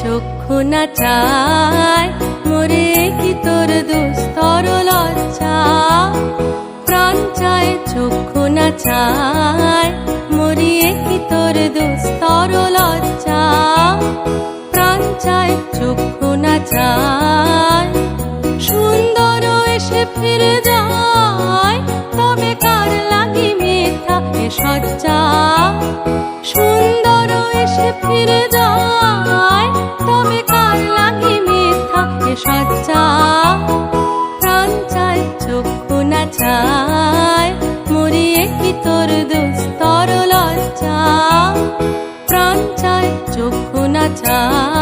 চক্ষু না চায়, মরে কি তোর দুস্তর লজ্জা? প্রাণ চায়, চক্ষু না চায় মরিয়ে কি তোর দুস্তর লজ্জা? প্রাণ চায়, চক্ষু না চায়, সুন্দর এসে ফিরে যায়, তবে কার লাগি মিথ্যা সজ্জা সুন্দর এসে ফিরে সজ্জা। প্রাণ চায়, চক্ষু না চায়, মরিয়ে কি তোর দুস্তর লজ্জা? প্রাণ চায়, চক্ষু না চায়।